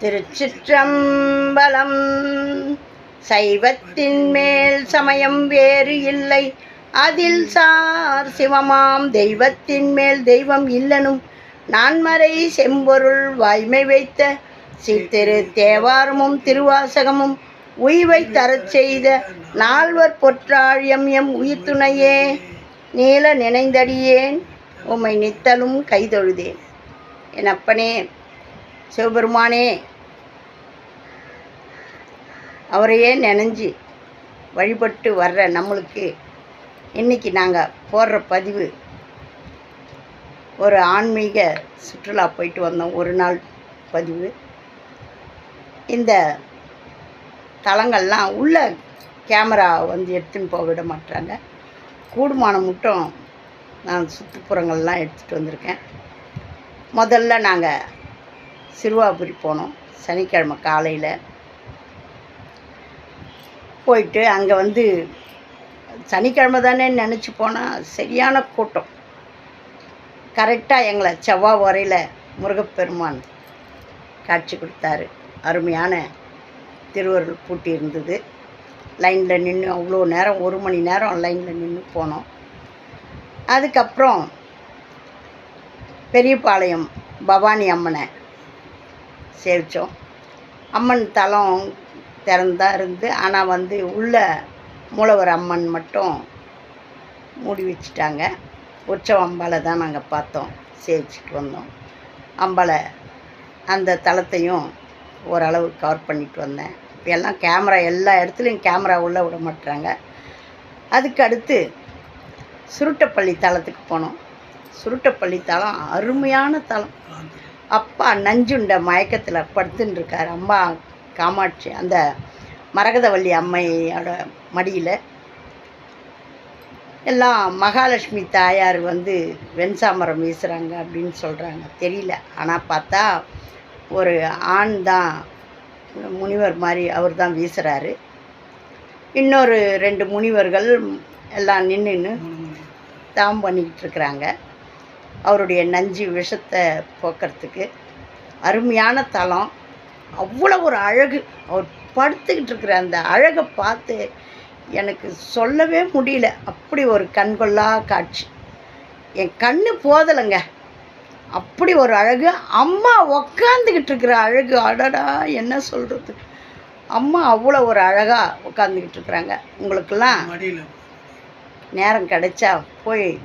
திருச்சிற்றம்பலம். சைவத்தின் மேல் சமயம் வேறு இல்லை. அதில் சார் சிவமாம் தெய்வத்தின் மேல் தெய்வம் இல்லனும். நான்மறை செம்பொருள் வாய்மை வைத்த சித்திரு தேவாரமும் திருவாசகமும் உய்வை தரச் செய்த நால்வர் பொற்றாழியம் எம் உயிர் துணையே நீல நினைந்தடியேன் உம்மை நித்தலும் கைதொழுதேன். என் அப்பனே சிவபெருமானே அவரையே நினைஞ்சு வழிபட்டு வர்ற நம்மளுக்கு இன்னைக்கு நாங்கள் போடுற பதிவு ஒரு ஆன்மீக சுற்றுலா போயிட்டு வந்தோம் ஒரு நாள் பதிவு. இந்த தலங்கள்லாம் உள்ள கேமரா வந்து எடுத்துன்னு போக விட மாட்டாங்க கூடுமானம் மட்டும் நான் சுற்றுப்புறங்கள்லாம் எடுத்துகிட்டு வந்திருக்கேன். முதல்ல நாங்கள் சிறுவாபுரி போனோம். சனிக்கிழமை காலையில். போயிட்டு அங்கே வந்து சனிக்கிழமை தானே நினச்சி போனால் சரியான கூட்டம். கரெக்டாக எங்களை செவ்வாய் வரையில் முருகப்பெருமான் காட்சி கொடுத்தாரு. அருமையான திருவருள் பூட்டி இருந்தது. லைனில் நின்று அவ்வளோ நேரம் ஒரு மணி நேரம் லைனில் நின்று போனோம். அதுக்கப்புறம் பெரியபாளையம் பவானி அம்மனை சேவித்தோம் அம்மன் தலம் திறந்தா இருந்து ஆனால் வந்து உள்ள மூலவர் அம்மன் மட்டும் மூடி வச்சுட்டாங்க. உற்சவ அம்பாலை தான் நாங்கள் பார்த்தோம் சேவிச்சுட்டு வந்தோம். அம்பாலை அந்த தளத்தையும் ஓரளவு கவர் பண்ணிட்டு வந்தேன். இப்போ எல்லாம் கேமரா எல்லா இடத்துலையும் கேமரா உள்ளே விட மாட்டுறாங்க அதுக்கு அடுத்து சுருட்டப்பள்ளி தளத்துக்கு போனோம். சுருட்டப்பள்ளி தளம் அருமையான தளம் அப்பா நஞ்சுண்ட மயக்கத்தில் படுத்துன்னு இருக்கார் அம்மா காமாட்சி அந்த மரகதவள்ளி அம்மையோட மடியில். எல்லாம் மகாலட்சுமி தாயார் வந்து வெண்சாமரம் வீசுகிறாங்க அப்படின்னு சொல்கிறாங்க தெரியல. ஆனால் பார்த்தா ஒரு ஆண் தான் முனிவர் மாதிரி அவர் தான் வீசுகிறாரு இன்னொரு ரெண்டு முனிவர்கள் எல்லாம் நின்றுன்னு தாம் பண்ணிக்கிட்டு இருக்கிறாங்க. அவருடைய நஞ்சு விஷத்தை போக்குறதுக்கு. அருமையான தலம் அவ்வளோ ஒரு அழகு. அவர் படுத்துக்கிட்டு இருக்கிற அந்த அழகை பார்த்து எனக்கு சொல்லவே முடியல. அப்படி ஒரு கண்கொள்ளா காட்சி. என் கண்ணு போதலைங்க. அப்படி ஒரு அழகு. அம்மா உக்காந்துக்கிட்டு இருக்கிற அழகு. அடடா என்ன சொல்கிறது அம்மா அவ்வளோ ஒரு அழகாக உட்காந்துக்கிட்டு இருக்கிறாங்க. உங்களுக்கெல்லாம் நேரம் கிடைச்சா போய்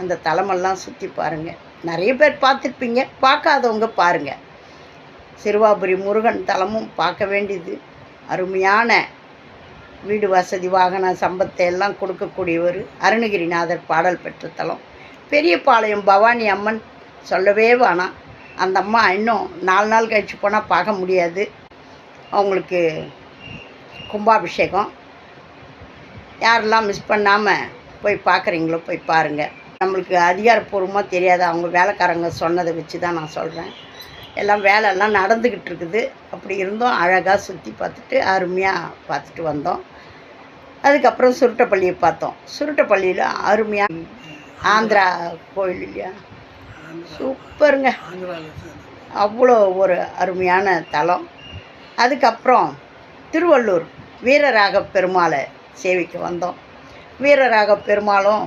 அந்த தலமெல்லாம் சுற்றி பாருங்கள் நிறைய பேர் பார்த்துருப்பீங்க. பார்க்காதவங்க பாருங்கள் சிறுவாபுரி முருகன் தலமும் பார்க்க வேண்டியது. அருமையான வீடு வசதி வாகன சம்பத்தை எல்லாம் கொடுக்கக்கூடியவர் அருணகிரிநாதர் பாடல் பெற்ற தலம். பெரியபாளையம் பவானி அம்மன் சொல்லவே வேணாம். அந்த அம்மா இன்னும் நாலு நாள் கழிச்சு போனால் பார்க்க முடியாது. அவங்களுக்கு கும்பாபிஷேகம். யாரெல்லாம் மிஸ் பண்ணாமல் போய் பார்க்குறீங்களோ போய் பாருங்கள் நம்மளுக்கு அதிகாரப்பூர்வமாக தெரியாது. அவங்க வேலைக்காரங்க சொன்னதை வச்சு தான் நான் சொல்கிறேன் எல்லாம் வேலையெல்லாம் நடந்துக்கிட்டு இருக்குது. அப்படி இருந்தோம். அழகாக சுற்றி பார்த்துட்டு அருமையாக பார்த்துட்டு வந்தோம். அதுக்கப்புறம் சுருட்டப்பள்ளியை பார்த்தோம். சுருட்டப்பள்ளியில் அருமையாக ஆந்திரா கோயில் இல்லையா? சூப்பருங்க. அவ்வளோ ஒரு அருமையான தலம். அதுக்கப்புறம் திருவள்ளூர் வீரராக பெருமாளை சேவிக்க வந்தோம். வீரராக பெருமாளும்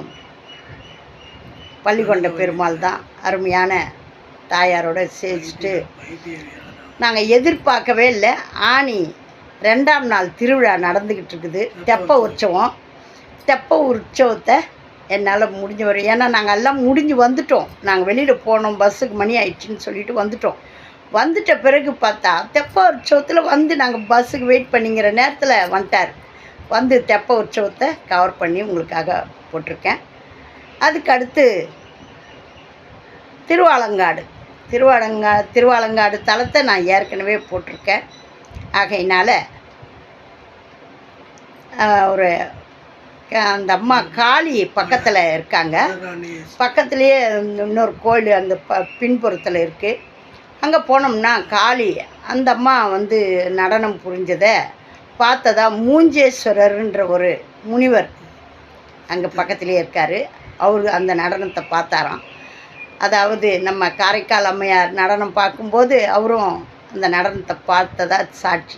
பள்ளிக்கொண்ட பெருமாள் தான் அருமையான தாயாரோட சேவிச்சுட்டு நாங்கள் எதிர்பார்க்கவே இல்லை. ஆணி ரெண்டாம் நாள் திருவிழா நடந்துக்கிட்டு இருக்குது. தெப்ப உற்சவம். தெப்ப உற்சவத்தை என்னால் முடிஞ்ச வரும் ஏன்னா நாங்கள் எல்லாம் முடிஞ்சு வந்துட்டோம். நாங்கள் வெளியில் போனோம் பஸ்ஸுக்கு மணி ஆயிடுச்சுன்னு சொல்லிட்டு வந்துட்டோம். வந்துட்ட பிறகு பார்த்தா தெப்ப உற்சவத்தில் வந்து நாங்கள் பஸ்ஸுக்கு வெயிட் பண்ணிங்கிற நேரத்தில் வந்துட்டார். வந்து தெப்ப உற்சவத்தை கவர் பண்ணி உங்களுக்காக போட்டிருக்கேன். அதுக்கு அடுத்து திருவாலங்காடு. திருவாலங்கா திருவாலங்காடு தலத்தை நான் ஏற்கனவே போட்டிருக்கேன். ஆகையினால் ஒரு அந்த அம்மா காளி பக்கத்தில் இருக்காங்க. பக்கத்துலேயே இன்னொரு கோயில் அந்த ப பின்புறத்தில் இருக்குது அங்கே போனோம்னா காளி அந்த அம்மா வந்து நடனம் புரிஞ்சதை பார்த்ததா மூஞ்சேஸ்வரர்ன்ற ஒரு முனிவர் அங்கே பக்கத்துலேயே இருக்கார். அவர் அந்த நடனத்தை பார்த்தாராம். அதாவது நம்ம காரைக்கால் அம்மையார் நடனம் பார்க்கும்போது அவரும் அந்த நடனத்தை பார்த்ததா சாட்சி.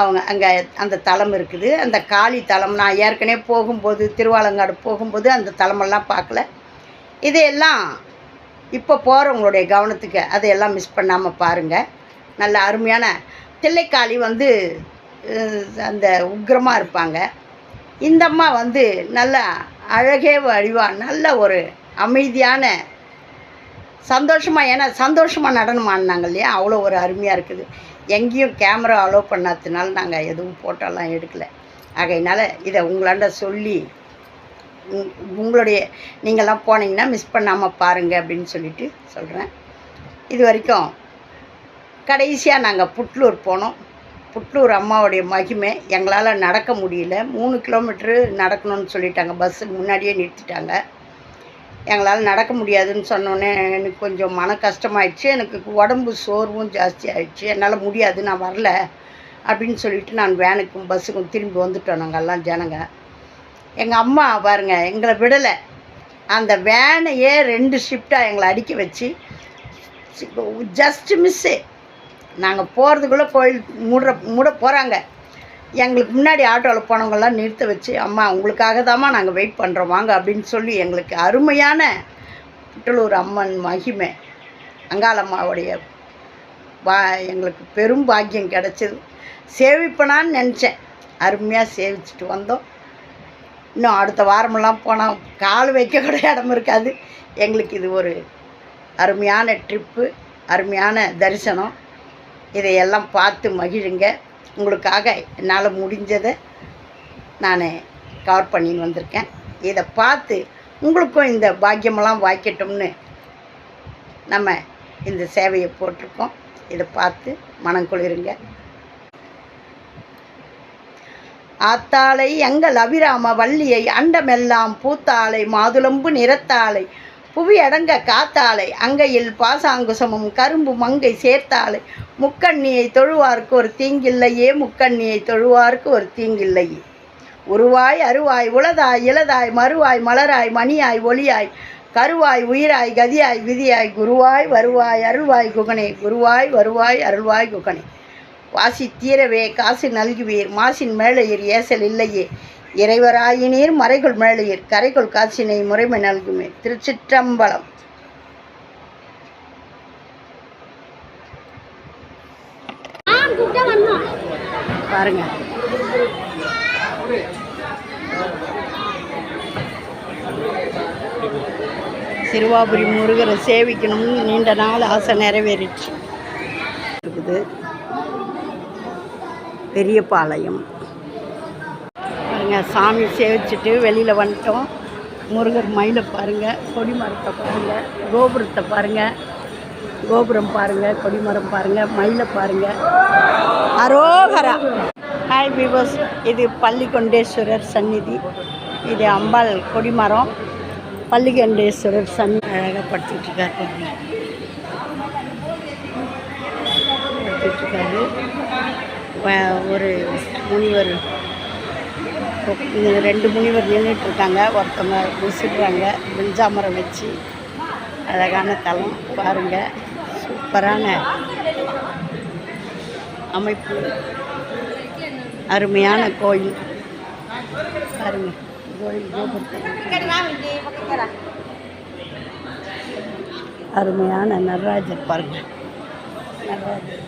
அவங்க அங்கே அந்த தலம் இருக்குது. அந்த காளி தலம் நான் ஏற்கனவே போகும்போது திருவாலங்காடு போகும்போது அந்த தலமெல்லாம் பார்க்கல. இதையெல்லாம் இப்போ போகிறவங்களுடைய கவனத்துக்கு அதையெல்லாம் மிஸ் பண்ணாமல் பாருங்கள் நல்ல அருமையான தில்லைக்காளி வந்து அந்த உக்கிரமாக இருப்பாங்க. இந்த அம்மா வந்து நல்லா அழகே வழிவான் நல்ல ஒரு அமைதியான சந்தோஷமாக ஏன்னா சந்தோஷமாக நடனம் ஆடினாங்க இல்லையா? அவ்வளோ ஒரு அருமையாக இருக்குது. எங்கேயும் கேமரா அலோவ் பண்ணாததுனால நாங்கள் எதுவும் ஃபோட்டோலாம் எடுக்கலை. ஆகையினால இதை உங்களாண்ட சொல்லி உங்- உங்களுடைய நீங்கள்லாம் போனீங்கன்னா மிஸ் பண்ணாமல் பாருங்கள் அப்படின்னு சொல்லிட்டு சொல்கிறேன் இது வரைக்கும் கடைசியாக நாங்கள் புட்லூர் போனோம். புட்லூர் அம்மாவுடைய மகிமை எங்களால் நடக்க முடியல. மூணு கிலோமீட்ரு நடக்கணும்னு சொல்லிட்டாங்க. பஸ்ஸுக்கு முன்னாடியே நிறுத்திட்டாங்க. எங்களால் நடக்க முடியாதுன்னு சொன்னோன்னே எனக்கு கொஞ்சம் மன கஷ்டமாயிடுச்சு. எனக்கு உடம்பு சோர்வும் ஜாஸ்தி ஆயிடுச்சு. என்னால் முடியாது நான் வரல அப்படின்னு சொல்லிட்டு நான் வேனுக்கும் பஸ்ஸுக்கும் திரும்பி வந்துட்டோம் நாங்கள் எல்லாம் ஜனங்க. எங்கள் அம்மா பாருங்க எங்களை விடலை. அந்த வேனையே ரெண்டு ஷிஃப்டாக எங்களை அடிக்க வச்சு ஜஸ்ட் மிஸ்ஸு. நாங்கள் போகிறதுக்குள்ளே கோயில் மூடுற மூட போகிறாங்க எங்களுக்கு முன்னாடி ஆட்டோவில் போனவங்கெல்லாம் நிறுத்த வச்சு அம்மா உங்களுக்காக தாம்மா நாங்கள் வெயிட் பண்ணுறோம் வாங்க அப்படின்னு சொல்லி எங்களுக்கு அருமையான புட்டலூர் அம்மன் மகிமை அங்காளம்மாவுடைய வா எங்களுக்கு பெரும் பாக்கியம் கிடச்சிது. சேவிப்பனான்னு நினச்சேன். அருமையாக சேவிச்சுட்டு வந்தோம். இன்னும் அடுத்த வாரமெல்லாம் போனால் கால் வைக்க கூட இடம் இருக்காது. எங்களுக்கு இது ஒரு அருமையான ட்ரிப்பு அருமையான தரிசனம். இதையெல்லாம் பார்த்து மகிழுங்க. உங்களுக்காக என்னால் முடிஞ்சதை நான் கவர் பண்ணின்னு வந்திருக்கேன். இதை பார்த்து உங்களுக்கும் இந்த பாக்கியமெல்லாம் வாய்க்கட்டும்னு நம்ம இந்த சேவையை போட்டிருக்கோம். இதை பார்த்து மனம் குளிருங்க. ஆத்தாளை எங்கள் அபிராம வள்ளியை அண்டமெல்லாம் பூத்தாளை மாதுளம்பு நிறத்தாளை புவி அடங்க காத்தாளை அங்கையில் பாசாங்குசமும் கரும்பு மங்கை சேர்த்தாளை முக்கண்ணியை தொழுவார்க்கு ஒரு தீங்கில்லையே முக்கண்ணியை தொழுவார்க்கு ஒரு தீங்கில்லையே. உருவாய் அருவாய் உளதாய் இளதாய் மறுவாய் மலராய் மணியாய் ஒளியாய் கருவாய் உயிராய் கதியாய் விதியாய் குருவாய் வருவாய் அருள்வாய் குகனே குருவாய் வருவாய் அருள்வாய் குகனே. வாசி தீரவே காசு நல்குவீர் மாசின் மேலையீர் ஏசல் இல்லையே. இறைவராயினீர் மறைகுள் மேலையீர் கரைகுள் காசினை முறைமை நல்குமே. திருச்சிற்றம்பலம். பாருங்க. சிறுவாபுரி முருகரை சேவிக்கணும்னு நீண்ட நாள் ஆசை நிறைவேறிச்சு. இருக்குது. பெரியபாளையம். பாருங்க சாமி சேவிச்சுட்டு வெளியில் வந்துட்டோம். முருகர் மயிலை பாருங்கள் கொடிமரத்தை பாருங்கள் கோபுரத்தை பாருங்கள் கோபுரம் பாருங்கள் கொடிமரம் பாருங்கள் மயிலை பாருங்கள் அரோகரா. ஹாய் பீபஸ் இது பள்ளிக்கொண்டேஸ்வரர் சந்நிதி. இது அம்பாள் கொடிமரம் பள்ளிக்கொண்டேஸ்வரர் சன்னி அழகாக படுத்துட்டு இருக்காரு ஒரு முனிவர் ரெண்டு முனிவர் நின்றுட்டு இருக்காங்க ஒருத்தவங்க விசிடுறாங்க. வெஞ்சாமரம் வச்சு அழகான தலம் பாருங்க. சூப்பரான அமைப்பு. அருமையான கோயில். பாருங்க. கோயில் கோபுரத்தை அருமையான நடராஜர் பாருங்க. நடராஜர்.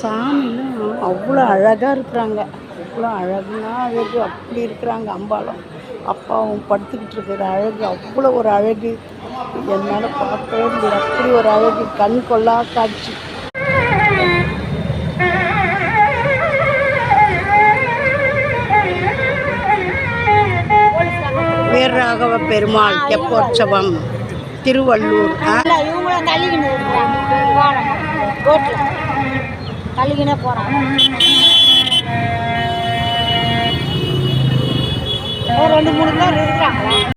சாமியும் அவ்வளோ அழகாக இருக்கிறாங்க. அவ்வளோ அழகுனா அழகு. அப்படி இருக்கிறாங்க அம்பாலும் அப்பாவும் படுத்துக்கிட்டு இருக்கிற அழகு. அவ்வளோ ஒரு அழகு. என்னால் பார்க்கவே முடியல. அப்படி ஒரு அழகு. கண் கொள்ளா காட்சி. வீரராகவ பெருமாள் தெப்போற்சவம் திருவள்ளூர் தள்ளிக்கின்னு போகிறாங்க ஒரு ரெண்டு மூணு பேர் இருக்காங்களா?